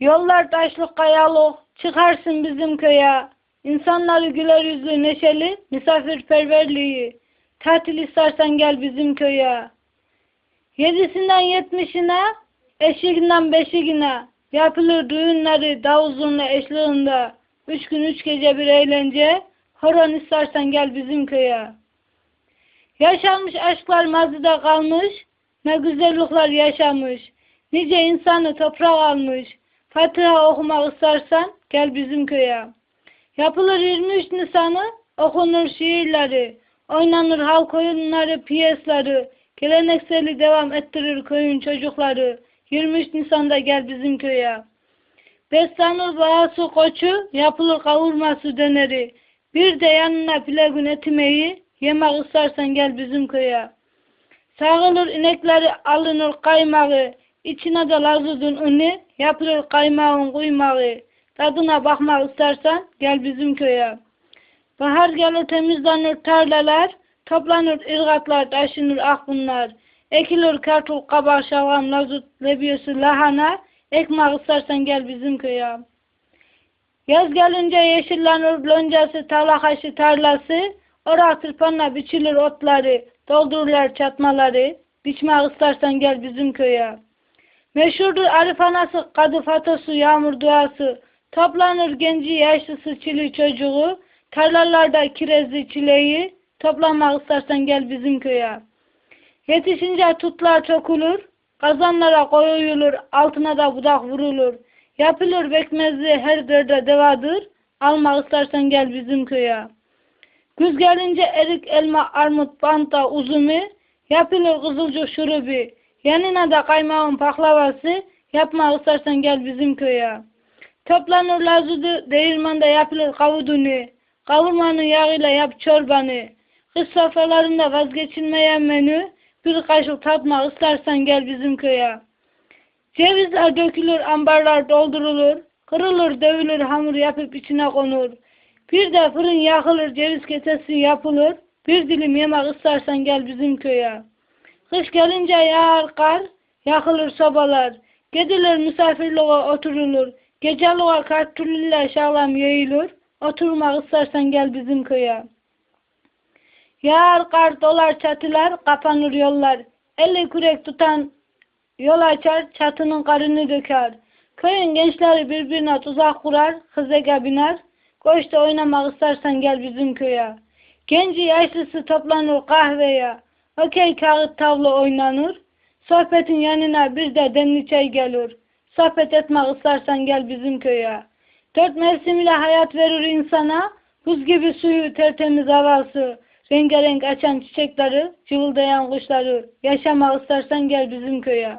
Yollar taşlık kayalık, çıkarsın bizim köye. İnsanları güler yüzlü neşeli, misafirperverliği. Tatil istersen gel bizim köye. Yedisinden yetmişine, eşiğinden beşiğine yapılır düğünleri davuzunla eşliğinde. Üç gün üç gece bir eğlence, horon istersen gel bizim köye. Yaşanmış aşklar mazide kalmış, ne güzellikler yaşamış. Nice insanı toprak almış. Fatiha okumak istersen gel bizim köye. Yapılır 23 Nisan'ı, okunur şiirleri, oynanır halk oyunları, piyesleri, gelenekseli devam ettirir köyün çocukları. 23 Nisan'da gel bizim köye. Beslenir bağısı koçu, yapılır kavurması döneri. Bir de yanına pilavın etimeyi, yemek istersen gel bizim köye. Sağılır inekleri alınır kaymağı, içine de lazudun unu, yapılır kaymağın kuymağı. Tadına bakmak istersen gel bizim köye. Bahar gelir temizlenir tarlalar, toplanır ırgatlar, taşınır akbunlar. Ekilir kartul, kabak, şalgam, lazut, lebiyesi, lahana, ekmek istersen gel bizim köye. Yaz gelince yeşillenir loncası, talakaşı tarlası, Orak tırpanla biçilir otları, doldururlar çatmaları, biçmek istersen gel bizim köye. Meşhurdur Arif anası, kadı fatosu, yağmur duası, toplanır genci, yaşlısı, çili çocuğu, tarlalarda kirezi, çileği, toplanmak istersen gel bizim köye. Yetişince tutlar çokulur, kazanlara koyulur, altına da budak vurulur. Yapılır bekmezi her derde devadır, almak istersen gel bizim köye. Güz gelince erik, elma, armut, banta, uzumi, yapılır kızılcık şurubu, yanına da kaymağın paklavası, yapmak istersen gel bizim köye. Toplanır lazudu, değirmanda yapılır kavudunu, kavurmanın yağıyla yap çorbanı, kış sofralarında vazgeçilmeyen menü, bir kaşık tatmak istersen gel bizim köye. Cevizler dökülür, ambarlar doldurulur, kırılır, dövülür, hamur yapıp içine konur. Bir de fırın yakılır, ceviz ketesi yapılır. Bir dilim yemek istersen gel bizim köye. Kış gelince yağar kar, yakılır sobalar. Gedilir misafirliğe oturulur. Geceliğe kartulliyle şalam yayılır. Oturmak istersen gel bizim köye. Yağar kar dolar çatılar, kapanır yollar. Eli kürek tutan yol açar, çatının karını döker. Köyün gençleri birbirine tuzak kurar, hızega biner. Koşta oynamak istersen gel bizim köye. Genci yaşlısı toplanır kahveye. Okey kağıt tavla oynanır. Sohbetin yanına bir de demli çay gelir. Sohbet etmek istersen gel bizim köye. Dört mevsim ile hayat verir insana. Buz gibi suyu, tertemiz havası. Rengarenk açan çiçekleri, cıvıldayan kuşları. Yaşamak istersen gel bizim köye.